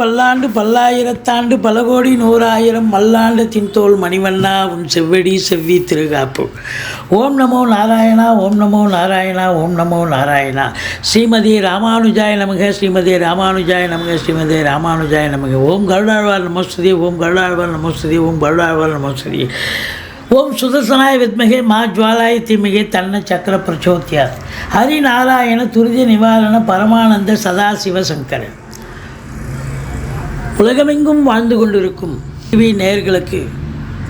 பல்லாண்டு பல்லாயிரத்தாண்டு பல கோடி நூறாயிரம் மல்லாண்டு தின்தோல் மணிவண்ணா உன் செவ்வடி செவ்வி திருகாப்பு. ஓம் நமோ நாராயணா ஓம் நமோ நாராயணா ஓம் நமோ நாராயணா. ஸ்ரீமதி ராமானுஜாய நமக ஸ்ரீமதி ராமானுஜாய நமக ஸ்ரீமதி ராமானுஜாய நமக. ஓம் கருடாழ்வார் நமஸ்துதி ஓம் கருடாழ்வார் நமஸ்துதி ஓம் கருடாழ்வார் நமஸ்துதி. ஓம் சுதர்சனாய வித்மகே மா ஜுவாலாய தீமிகே தன்ன சக்கர பிரச்சோத்தியார் ஹரிநாராயண துரித நிவாரண பரமானந்த சதாசிவ சங்கரன். உலகமெங்கும் வாழ்ந்து கொண்டிருக்கும் டிவி நேயர்களுக்கு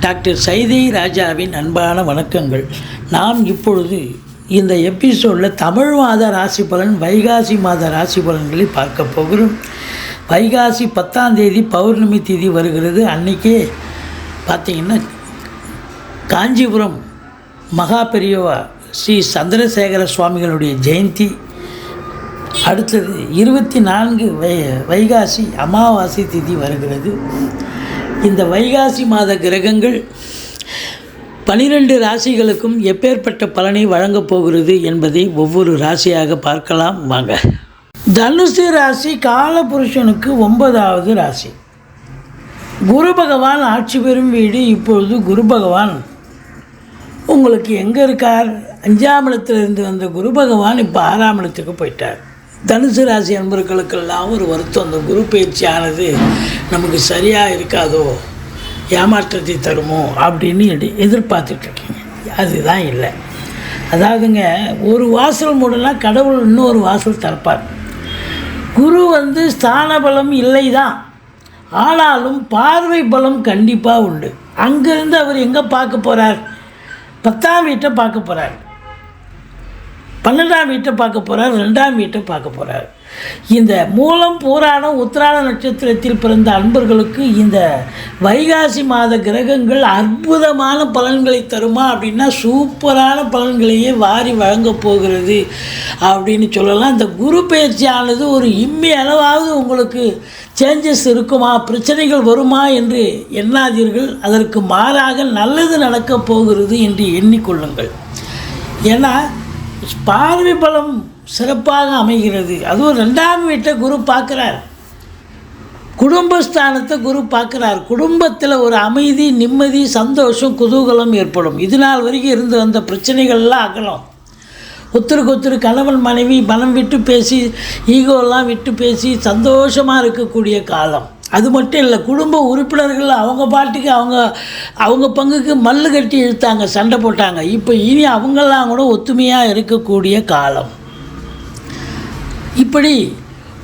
டாக்டர் சைதை ராஜாவின் அன்பான வணக்கங்கள். நாம் இப்பொழுது இந்த எபிசோடில் தமிழ் மாத ராசி பலன் வைகாசி மாத ராசி பலன்களை பார்க்க போகிறோம். வைகாசி பத்தாம் தேதி பௌர்ணமி தேதி வருகிறது. அன்றைக்கே பார்த்திங்கன்னா காஞ்சிபுரம் மகா பெரியவா ஸ்ரீ சந்திரசேகர சுவாமிகளுடைய ஜெயந்தி. அடுத்தது இருபத்தி நான்கு வை வைகாசி அமாவாசை திதி வருகிறது. இந்த வைகாசி மாத கிரகங்கள் பனிரெண்டு ராசிகளுக்கும் எப்பேற்பட்ட பலனை வழங்கப் போகிறது என்பதை ஒவ்வொரு ராசியாக பார்க்கலாம். வாங்க. தனுசு ராசி காலபுருஷனுக்கு ஒன்பதாவது ராசி. குரு பகவான் ஆட்சி பெறும் வீடு இப்பொழுது குரு பகவான். உங்களுக்கு எங்கே இருக்கார்? அஞ்சாம் இடத்துலேருந்து வந்த குரு பகவான் இப்போ ஆறாம் இடத்துக்கு போயிட்டார். தனுசு ராசி அன்பர்களுக்கெல்லாம் ஒரு வருத்தம். அந்த குரு பயிற்சியானது நமக்கு சரியாக இருக்காதோ ஏமாற்றத்தை தருமோ அப்படின்னு எதிர்பார்த்துட்ருக்கீங்க. அதுதான் இல்லை. அதாவதுங்க ஒரு வாசல் மூடனா கடவுள் இன்னொரு வாசல் திறப்பார். குரு வந்து ஸ்தான பலம் இல்லை தான் ஆனாலும் பார்வை பலம் கண்டிப்பாக உண்டு. அங்கேருந்து அவர் எங்கே பார்க்க போகிறார் பத்தாம் வீட்டை பார்க்க போகிறார் பன்னெண்டாம் வீட்டை பார்க்க போகிறார் ரெண்டாம் வீட்டை பார்க்க போகிறார் இந்த மூலம் பூராடம் உத்திராட நட்சத்திரத்தில் பிறந்த அன்பர்களுக்கு இந்த வைகாசி மாத கிரகங்கள் அற்புதமான பலன்களை தருமா அப்படின்னா சூப்பரான பலன்களையே வாரி வழங்கப் போகிறது அப்படின்னு சொல்லலாம். இந்த குரு பயிற்சியானது ஒரு இம்மி அளவாவது உங்களுக்கு சேஞ்சஸ் இருக்குமா பிரச்சனைகள் வருமா என்று எண்ணாதீர்கள். அதற்கு மாறாக நல்லது நடக்கப் போகிறது என்று எண்ணிக்கொள்ளுங்கள். ஏன்னா பார்வை பலம் சிறப்பாக அமைகிறது. அதுவும் ரெண்டாம் வீட்டை குரு பார்க்குறார். குடும்பஸ்தானத்தை குரு பார்க்குறார். குடும்பத்தில் ஒரு அமைதி நிம்மதி சந்தோஷம் குதூகலம் ஏற்படும். இது நாள் வரைக்கும் இருந்து வந்த பிரச்சனைகள்லாம் அகலும். ஒருத்தருக்கு ஒருத்தர் கணவன் மனைவி மனம் விட்டு பேசி ஈகோலாம் விட்டு பேசி சந்தோஷமாக இருக்கக்கூடிய காலம். அது மட்டும் இல்லை குடும்ப உறுப்பினர்கள் அவங்க பாட்டுக்கு அவங்க அவங்க பங்குக்கு மல்லு கட்டி இழுத்தாங்க சண்டை போட்டாங்க. இப்போ இனி அவங்கெல்லாம் கூட ஒத்துமையாக இருக்கக்கூடிய காலம். இப்படி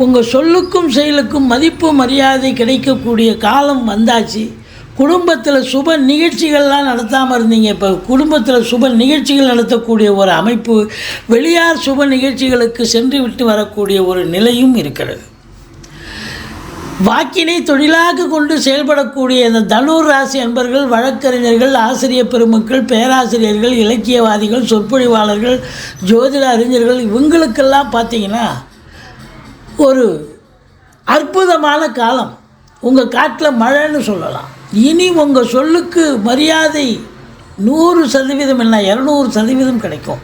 உங்கள் சொல்லுக்கும் செயலுக்கும் மதிப்பு மரியாதை கிடைக்கக்கூடிய காலம் வந்தாச்சு. குடும்பத்தில் சுப நிகழ்ச்சிகள்லாம் நடத்தாமல் இருந்தீங்க. இப்போ குடும்பத்தில் சுப நிகழ்ச்சிகள் நடத்தக்கூடிய ஒரு அமைப்பு வெளியார் சுப நிகழ்ச்சிகளுக்கு சென்று விட்டு வரக்கூடிய ஒரு நிலையும் இருக்கிறது. வாக்கினை தொழிலாக கொண்டு செயல்படக்கூடிய இந்த தனுர் ராசி அன்பர்கள் வழக்கறிஞர்கள் ஆசிரியர் பெருமக்கள் பேராசிரியர்கள் இலக்கியவாதிகள் சொற்பொழிவாளர்கள் ஜோதிட அறிஞர்கள் இவங்களுக்கெல்லாம் பார்த்தீங்கன்னா ஒரு அற்புதமான காலம். உங்கள் காட்டில் மழைன்னு சொல்லலாம். இனி உங்கள் சொல்லுக்கு மரியாதை நூறு சதவீதம் இல்லை இரநூறு சதவீதம் கிடைக்கும்.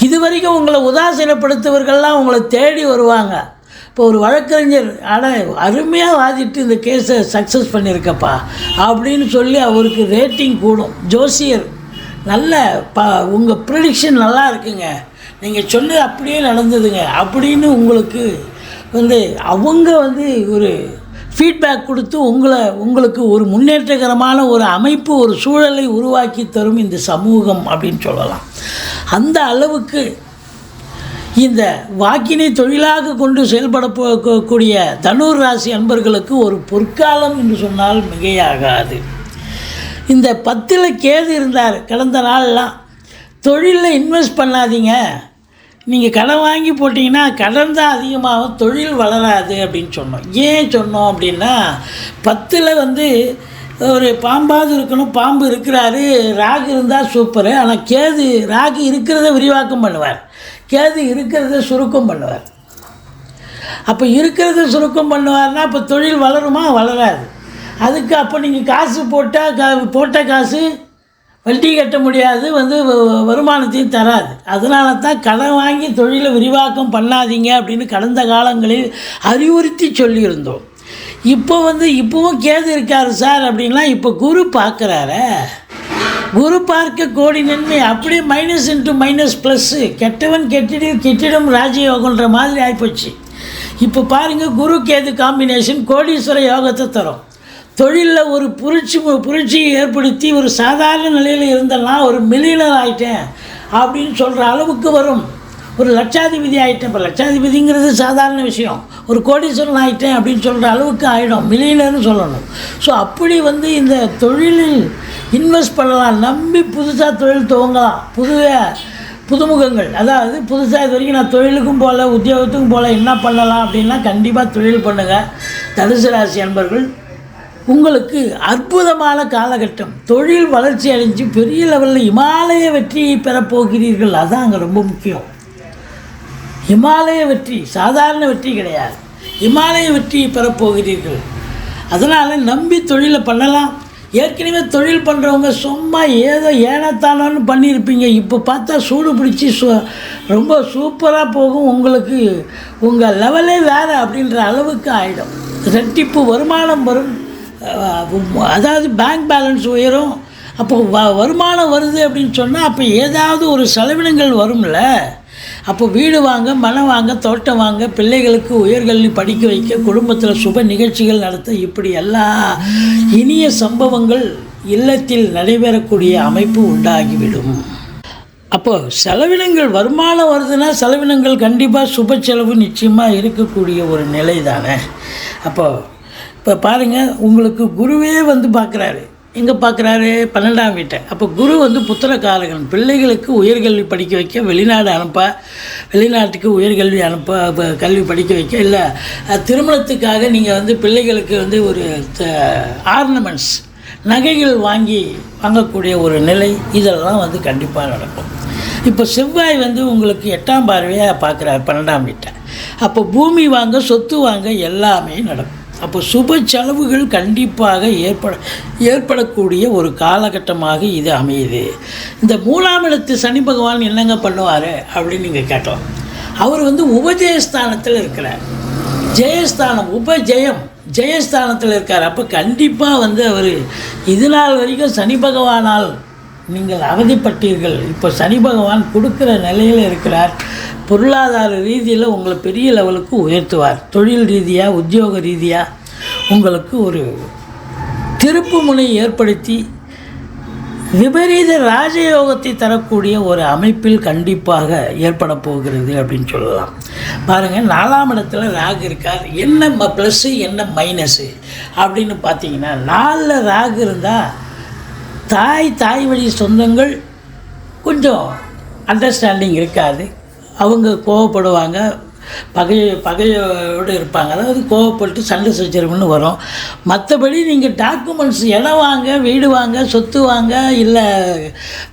இது வரைக்கும் உங்களை உதாசீனப்படுத்தவர்கள்லாம் உங்களை தேடி வருவாங்க. இப்போ ஒரு வழக்கறிஞர் ஆனால் அருமையாக வாதிட்டு இந்த கேஸை சக்ஸஸ் பண்ணியிருக்கப்பா அப்படின்னு சொல்லி அவருக்கு ரேட்டிங் கூடும். ஜோசியர் நல்ல ப உங்கள் ப்ரிடிக்ஷன் நல்லா இருக்குங்க. நீங்கள் சொன்னது அப்படியே நடந்ததுங்க. அப்படின்னு உங்களுக்கு வந்து அவங்க வந்து ஒரு ஃபீட்பேக் கொடுத்து உங்களை உங்களுக்கு ஒரு முன்னேற்றகரமான ஒரு அமைப்பு ஒரு சூழலை உருவாக்கி தரும் இந்த சமூகம் அப்படின்னு சொல்லலாம். அந்த அளவுக்கு இந்த வாக்கினை தொழிலாக கொண்டு செயல்பட போகக்கூடிய தனுர் ராசி அன்பர்களுக்கு ஒரு பொற்காலம் என்று சொன்னால் மிகையாகாது. இந்த பத்தில் கேது இருந்தார் கடந்த நாள்லாம். தொழிலில் இன்வெஸ்ட் பண்ணாதீங்க. நீங்கள் கடன் வாங்கி போட்டிங்கன்னா கடன் தான் அதிகமாகும் தொழில் வளராது அப்படின்னு சொன்னோம். ஏன் சொன்னோம் அப்படின்னா பத்தில் வந்து ஒரு பாம்பாவது இருக்கணும் பாம்பு இருக்கிறாரு ராகு இருந்தால் சூப்பரு. ஆனால் கேது ராகு இருக்கிறத விரிவாக்கம் பண்ணுவார். கேது இருக்கிறத சுருக்கம் பண்ணுவார். அப்போ இருக்கிறத சுருக்கம் பண்ணுவார்னா அப்போ தொழில் வளருமா? வளராது. அதுக்கு அப்போ நீங்கள் காசு போட்டால் கா போட்ட காசு வட்டி கட்ட முடியாது வந்து வருமானத்தையும் தராது. அதனால தான் கடன் வாங்கி தொழிலை விரிவாக்கம் பண்ணாதீங்க அப்படின்னு கடந்த காலங்களில் அறிவுறுத்தி சொல்லியிருந்தோம். இப்போ வந்து இப்போவும் கேது இருக்காரு சார் அப்படின்லாம் இப்போ குரு பார்க்குறாரு குரு பார்க்க கோடி நன்மை. அப்படியே மைனஸ் இன்ட்டு மைனஸ் ப்ளஸ்ஸு கெட்டவன் கெட்டிடு கெட்டிடம் ராஜயோகன்ற மாதிரி ஆகிப்போச்சு இப்போ பாருங்கள் குரு கேது காம்பினேஷன் கோடீஸ்வர யோகத்தை தரும். தொழிலில் ஒரு புரட்சி புரட்சியை ஏற்படுத்தி ஒரு சாதாரண நிலையில் இருந்தெல்லாம் ஒரு மில்லியனர் ஆகிட்டேன் அப்படின்னு சொல்கிற அளவுக்கு வரும். ஒரு லட்சாதிபதி ஆகிட்டேன் இப்போ லட்சாதிபதிங்கிறது சாதாரண விஷயம். ஒரு கோடீஸ்வரன் ஆகிட்டேன் அப்படின்னு சொல்கிற அளவுக்கு ஆகிடும் மில்லியனர்னு சொல்லணும். ஸோ அப்படி வந்து இந்த தொழிலில் இன்வெஸ்ட் பண்ணலாம். நம்பி புதுசாக தொழில் துவங்கலாம். புதிய புதுமுகங்கள். அதாவது புதுசாக இது வரைக்கும் நான் தொழிலுக்கும் போகல உத்தியோகத்துக்கும் போகல என்ன பண்ணலாம் அப்படின்னா கண்டிப்பாக தொழில் பண்ணுங்கள் தனுசு ராசி அன்பர்கள் உங்களுக்கு அற்புதமான காலகட்டம். தொழில் வளர்ச்சி அடைஞ்சு பெரிய லெவலில் இமாலய வெற்றியை பெறப்போகிறீர்கள் அதான் அங்கே ரொம்ப முக்கியம். இமாலய வெற்றி சாதாரண வெற்றி கிடையாது. இமாலய வெற்றியை பெறப்போகிறீர்கள் அதனால் நம்பி தொழிலை பண்ணலாம். ஏற்கனவே தொழில் பண்ணுறவங்க சும்மா ஏதோ ஏனத்தானோன்னு பண்ணியிருப்பீங்க. இப்போ பார்த்தா சூடு பிடிச்சி சு ரொம்ப சூப்பராக போகும் உங்களுக்கு. உங்கள் லெவலே வேறு அப்படின்ற அளவுக்கு ஆகிடும் ரெட்டிப்பு வருமானம் வரும். அதாவது பேங்க் பேலன்ஸ் உயரும். அப்போ வ வருமானம் வருது அப்படின்னு சொன்னால் அப்போ ஏதாவது ஒரு செலவினங்கள் வரும்ல. அப்போ வீடு வாங்க மனம் வாங்க தோட்டம் வாங்க பிள்ளைகளுக்கு உயர்கல்வி படிக்க வைக்க குடும்பத்தில் சுப நிகழ்ச்சிகள் நடத்த இப்படி எல்லா இனிய சம்பவங்கள் இல்லத்தில் நடைபெறக்கூடிய அமைப்பு உண்டாகிவிடும். அப்போ செலவினங்கள் வருமானம் வருதுன்னா செலவினங்கள் கண்டிப்பாக சுப செலவு நிச்சயமாக இருக்கக்கூடிய ஒரு நிலை தானே அப்போ இப்போ பாருங்கள் உங்களுக்கு குருவே வந்து பார்க்குறாரு. எங்கே பார்க்குறாரு பன்னெண்டாம் வீட்டை. அப்போ குரு வந்து புத்திரகாரகன் பிள்ளைகளுக்கு உயர்கல்வி படிக்க வைக்க வெளிநாடு அனுப்ப வெளிநாட்டுக்கு உயர்கல்வி அனுப்ப ப- கல்வி படிக்க வைக்க இல்லை. திருமணத்துக்காக நீங்கள் வந்து பிள்ளைகளுக்கு வந்து ஒரு ஆர்னமெண்ட்ஸ் நகைகள் வாங்கி வாங்கக்கூடிய ஒரு நிலை இதெல்லாம் வந்து கண்டிப்பாக நடக்கும். இப்போ செவ்வாய் வந்து உங்களுக்கு எட்டாம் பார்வையாக பார்க்குறாரு பன்னெண்டாம் வீட்டை. அப்போ பூமி வாங்க சொத்து வாங்க எல்லாமே நடக்கும். அப்போ சுப செலவுகள் கண்டிப்பாக ஏற்பட ஏற்படக்கூடிய ஒரு காலகட்டமாக இது அமையுது. இந்த மூணாம் இடத்து சனி பகவான் என்னங்க பண்ணுவார் அப்படின்னு நீங்கள் கேட்டோம். அவர் வந்து உபஜயஸ்தானத்தில் இருக்கிறார். ஜெயஸ்தானம் உபஜெயம் ஜெயஸ்தானத்தில் இருக்கார். அப்போ கண்டிப்பாக வந்து அவர் இது நாள் வரைக்கும் சனி பகவானால் நீங்கள் அவதிப்பட்டீர்கள். இப்போ சனி பகவான் கொடுக்குற நிலையில் இருக்கிறார். பொருளாதார ரீதியில் உங்களை பெரிய லெவலுக்கு உயர்த்துவார். தொழில் ரீதியாக உத்தியோக ரீதியாக உங்களுக்கு ஒரு திருப்பு முனை ஏற்படுத்தி விபரீத ராஜயோகத்தை தரக்கூடிய ஒரு அமைப்பில் கண்டிப்பாக ஏற்பட போகிறது அப்படின்னு சொல்லலாம். பாருங்கள் நாலாம் இடத்துல ராகு இருக்கார். என்ன ப்ளஸ்ஸு என்ன மைனஸு அப்படின்னு பார்த்தீங்கன்னா நாலில் ராகு இருந்தால் தாய் தாய் வழி சொந்தங்கள் கொஞ்சம் அண்டர்ஸ்டாண்டிங் இருக்காது. அவங்க கோவப்படுவாங்க. பகை பகையோடு இருப்பாங்க. அதாவது கோவப்பட்டு சண்டை சச்சரவுன்னு வரும். மற்றபடி நீங்கள் டாக்குமெண்ட்ஸ் இடம் வாங்க வீடு வாங்க சொத்து வாங்க இல்லை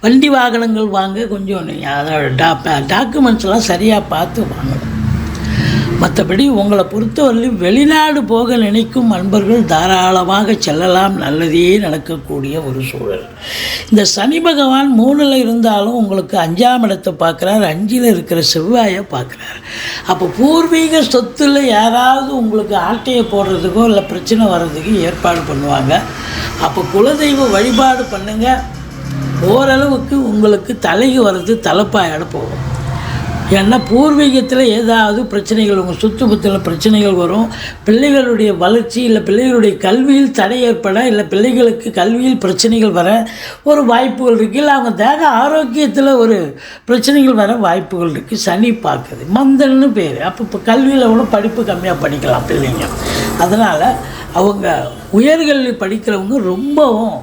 வண்டி வாகனங்கள் வாங்க கொஞ்சம் நீங்கள் அதோட டா டாக்குமெண்ட்ஸ்லாம் சரியாக பார்த்து வாங்கணும். மற்றபடி உங்களை பொறுத்தவரையிலும் வெளிநாடு போக நினைக்கும் அன்பர்கள் தாராளமாக செல்லலாம். நல்லதே நடக்கக்கூடிய ஒரு சூழல். இந்த சனி பகவான் மூணில் இருந்தாலும் உங்களுக்கு அஞ்சாம் இடத்தை பார்க்குறார். அஞ்சில் இருக்கிற செவ்வாயை பார்க்குறாரு. அப்போ பூர்வீக சொத்துல யாராவது உங்களுக்கு ஆட்டையை போடுறதுக்கோ இல்லை பிரச்சனை வர்றதுக்கு ஏற்பாடு பண்ணுவாங்க. அப்போ குலதெய்வ வழிபாடு பண்ணுங்கள் ஓரளவுக்கு உங்களுக்கு தலைக்கு வர்றது தலைப்பாயோட போகும். ஏன்னா பூர்வீகத்தில் ஏதாவது பிரச்சனைகள் உங்கள் சுற்றுப்புறத்தில் பிரச்சனைகள் வரும். பிள்ளைகளுடைய வளர்ச்சி இல்லை பிள்ளைகளுடைய கல்வியில் தடை ஏற்பட இல்லை பிள்ளைகளுக்கு கல்வியில் பிரச்சனைகள் வர ஒரு வாய்ப்புகள் இருக்குது இல்லை அவங்க தேக ஆரோக்கியத்தில் ஒரு பிரச்சனைகள் வர வாய்ப்புகள் இருக்குது சனி பார்க்குது. மந்தன்னு பேர். அப்போ இப்போ கல்வியில் கூட படிப்பு கம்மியாக படிக்கலாம் பிள்ளைங்க. அதனால் அவங்க உயர்கல்வி படிக்கிறவங்க ரொம்பவும்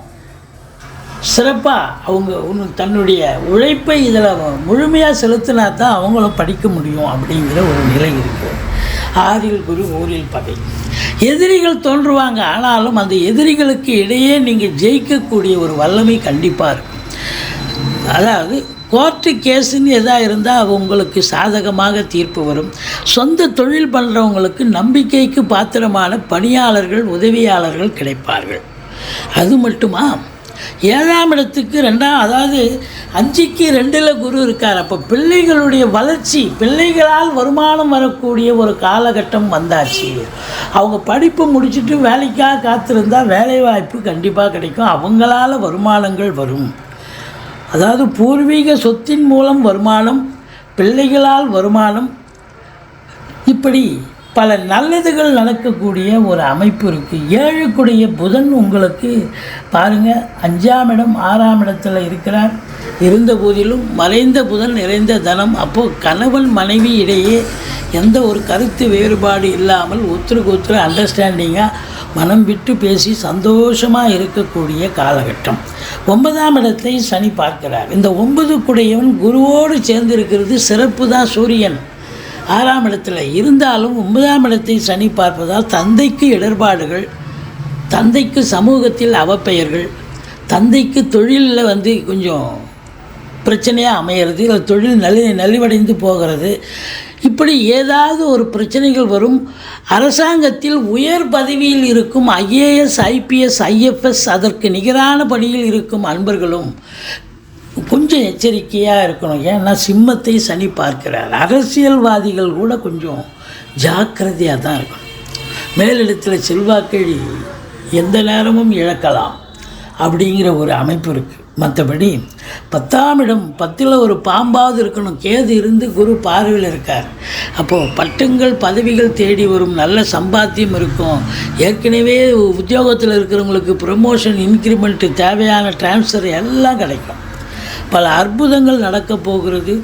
சிறப்பாக அவங்க ஒன்று தன்னுடைய உழைப்பை இதில் முழுமையாக செலுத்தினா தான் அவங்களும் படிக்க முடியும் அப்படிங்கிற ஒரு நிலை இருக்குது ஆறில் குரு ஊரில் பகை. எதிரிகள் தோன்றுவாங்க ஆனாலும் அந்த எதிரிகளுக்கு இடையே நீங்கள் ஜெயிக்கக்கூடிய ஒரு வல்லமை கண்டிப்பாக இருக்கும். அதாவது கோர்ட்டு கேஸுன்னு எதாக இருந்தால் அது உங்களுக்கு சாதகமாக தீர்ப்பு வரும். சொந்த தொழில் பண்ணுறவங்களுக்கு நம்பிக்கைக்கு பாத்திரமான பணியாளர்கள் உதவியாளர்கள் கிடைப்பார்கள். அது மட்டுமா? ஏழாம் இடத்துக்கு ரெண்டாம் அதாவது அஞ்சுக்கு ரெண்டில் குரு இருக்கார். அப்போ பிள்ளைகளுடைய வளர்ச்சி பிள்ளைகளால் வருமானம் வரக்கூடிய ஒரு காலகட்டம் வந்தாச்சு. அவங்க படிப்பு முடிச்சுட்டு வேலைக்காக காத்திருந்தால் வேலைவாய்ப்பு கண்டிப்பாக கிடைக்கும். அவங்களால வருமானங்கள் வரும். அதாவது பூர்வீக சொத்தின் மூலம் வருமானம் பிள்ளைகளால் வருமானம். இப்படி பல நல்லதுகள் நடக்கக்கூடிய ஒரு அமைப்பு இருக்குது ஏழுக்குடைய புதன் உங்களுக்கு பாருங்கள் அஞ்சாம் இடம் ஆறாம் இடத்துல இருக்கிறார். இருந்த போதிலும் மறைந்த புதன் நிறைந்த தனம். அப்போது கணவன் மனைவி இடையே எந்த ஒரு கருத்து வேறுபாடு இல்லாமல் ஒருத்தருக்கு ஒருத்தர் அண்டர்ஸ்டாண்டிங்காக மனம் விட்டு பேசி சந்தோஷமாக இருக்கக்கூடிய காலகட்டம். ஒன்பதாம் இடத்தை சனி பார்க்கிறார். இந்த ஒன்பது குடையவன் குருவோடு சேர்ந்து இருக்கிறது சிறப்பு தான் சூரியன். ஆறாம் இடத்துல இருந்தாலும் ஒன்பதாம் இடத்தை சனி பார்ப்பதால் தந்தைக்கு இடர்பாடுகள் தந்தைக்கு சமூகத்தில் அவப்பெயர்கள் தந்தைக்கு தொழிலில் வந்து கொஞ்சம் பிரச்சனையாக அமையிறது இல்லை தொழில் நலி நலிவடைந்து போகிறது. இப்படி ஏதாவது ஒரு பிரச்சனைகள் வரும். அரசாங்கத்தில் உயர் பதவியில் இருக்கும் ஐஏஎஸ் ஐபிஎஸ் ஐஎஃப்எஸ் அதற்கு நிகரான பணியில் இருக்கும் அன்பர்களும் கொஞ்சம் எச்சரிக்கையாக இருக்கணும். ஏன்னா சிம்மத்தை சனி பார்க்கிறார். அரசியல்வாதிகள் கூட கொஞ்சம் ஜாக்கிரதையாக தான் இருக்கணும். மேலிடத்தில் செல்வாக்கழி எந்த நேரமும் இழக்கலாம் அப்படிங்கிற ஒரு அமைப்பு இருக்குது மற்றபடி பத்தாம் இடம் பத்தில் ஒரு பாம்பாவது இருக்கணும். கேது இருந்து குரு பார்வையில் இருக்கார். அப்போது பட்டங்கள் பதவிகள் தேடி வரும். நல்ல சம்பாத்தியம் இருக்கும். ஏற்கனவே உத்தியோகத்தில் இருக்கிறவங்களுக்கு ப்ரமோஷன் இன்க்ரிமெண்ட்டு தேவையான டிரான்ஸ்ஃபர் எல்லாம் கிடைக்கும். பல அற்புதங்கள் நடக்கப் போகிறது.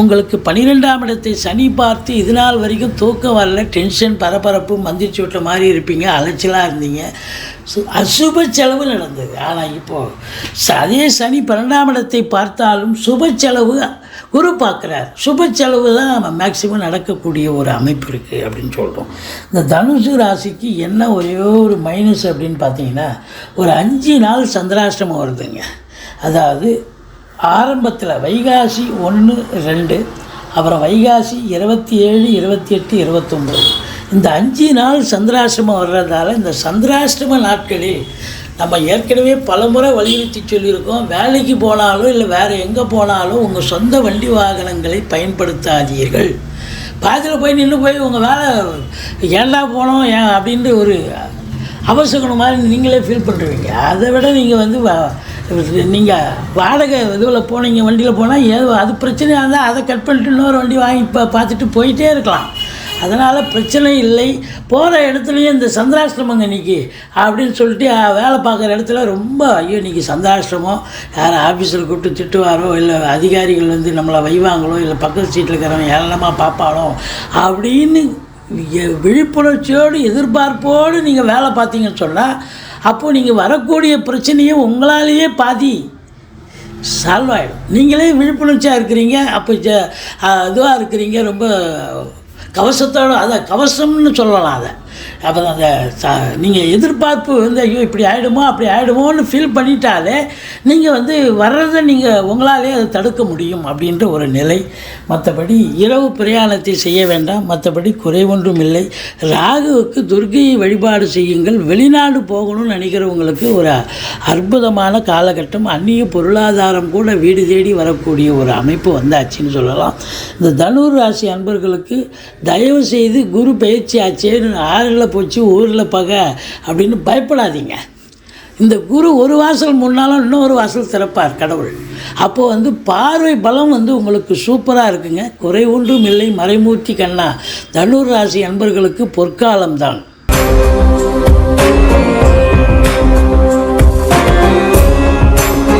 உங்களுக்கு பன்னிரெண்டாம் இடத்தை சனி பார்த்து இது நாள் வரைக்கும் தூக்கம் வரல டென்ஷன் பரபரப்பு மந்திரிச்சு விட்ட மாதிரி இருப்பீங்க அலைச்சலாக இருந்தீங்க. சு அசுப செலவு நடந்தது. ஆனால் இப்போது அதே சனி பன்னெண்டாம் இடத்தை பார்த்தாலும் சுப செலவு குரு பார்க்குறார். சுப செலவு தான் மேக்சிமம் நடக்கக்கூடிய ஒரு அமைப்பு இருக்குது அப்படின்னு சொல்கிறோம் இந்த தனுசு ராசிக்கு என்ன ஒரே ஒரு மைனஸ் அப்படின்னு பார்த்தீங்கன்னா ஒரு அஞ்சு நாள் சந்திராஷ்டமம் வருதுங்க. அதாவது ஆரம்பத்தில் வைகாசி ஒன்று ரெண்டு அப்புறம் வைகாசி இருபத்தி ஏழு இருபத்தி எட்டு இருபத்தொம்பது. இந்த அஞ்சு நாள் சந்திராஷ்டமம் வர்றதால இந்த சந்திராஷ்டம நாட்களில் நம்ம ஏற்கனவே பலமுறை வலியுறுத்தி சொல்லியிருக்கோம். வேலைக்கு போனாலும் இல்லை வேறு எங்கே போனாலும் உங்கள் சொந்த வண்டி வாகனங்களை பயன்படுத்தாதீர்கள். பாதியில் போய் நின்று போய் உங்கள் வேலை ஏன்டா போனோம் ஏன் அப்படின்ட்டு ஒரு அவசகணம் மாதிரி நீங்களே ஃபீல் பண்ணுறீங்க அதை விட நீங்கள் வந்து நீங்கள் வாடகை இதுவில் போனீங்க வண்டியில் போனால் ஏதோ அது பிரச்சனையாக இருந்தால் அதை கட் பண்ணிட்டு இன்னொரு வண்டி வாங்கி இப்போ பார்த்துட்டு போயிட்டே இருக்கலாம். அதனால் பிரச்சனை இல்லை. போகிற இடத்துலையும் இந்த சந்திராசிரமங்க இன்னைக்கு அப்படின்னு சொல்லிட்டு வேலை பார்க்குற இடத்துல ரொம்ப ஐயோ இன்னைக்கு சந்திராஷ்டிரமம் யார் ஆஃபீஸில் கூப்பிட்டு திட்டுவாரோ இல்லை அதிகாரிகள் வந்து நம்மளை வைவாங்களோ இல்லை பக்கத்து சீட்டில் இருக்கிறவங்க ஏளனமாக பார்ப்பாளோ அப்படின்னு விழிப்புணர்ச்சியோடு எதிர்பார்ப்போடு நீங்கள் வேலை பார்த்தீங்கன்னு சொன்னால் அப்போது நீங்கள் வரக்கூடிய பிரச்சனையை உங்களாலேயே பாதி சால்வ் ஆகிடும் நீங்களே விழிப்புணர்ச்சியாக இருக்கிறீங்க அப்போ இதுவாக இருக்கிறீங்க ரொம்ப கவசத்தோட அதை கவசம்னு சொல்லலாம் அதை. அப்போ அந்த ச நீங்கள் எதிர்பார்ப்பு வந்து ஐயோ இப்படி ஆகிடுமோ அப்படி ஆகிடுமோன்னு ஃபீல் பண்ணிட்டாலே நீங்கள் வந்து வர்றதை நீங்கள் உங்களாலே அதை தடுக்க முடியும் அப்படின்ற ஒரு நிலை. மற்றபடி இரவு பிரயாணத்தை செய்ய வேண்டாம். மற்றபடி குறைவொன்றும் இல்லை. ராகுவுக்கு துர்கையை வழிபாடு செய்யுங்கள். வெளிநாடு போகணும்னு நினைக்கிறவங்களுக்கு ஒரு அற்புதமான காலகட்டம். அந்நிய பொருளாதாரம் கூட வீடு தேடி வரக்கூடிய ஒரு அமைப்பு வந்தாச்சுன்னு சொல்லலாம். இந்த தனுர் ராசி அன்பர்களுக்கு தயவு செய்து குரு பயிற்சி ஆச்சேன்னு ஆறில் போச்சு ஊரில் பகை அப்படின்னு பயப்படாதீங்க. இந்த குரு ஒரு வாசல் முன்னாலும் இன்னொரு வாசல் திறப்பார் கடவுள். அப்போது வந்து பார்வை பலம் வந்து உங்களுக்கு சூப்பராக இருக்குங்க. குறை ஒன்றும் இல்லை மறைமூர்த்தி கண்ணா. தனுர் ராசி அன்பர்களுக்கு பொற்காலம்தான்.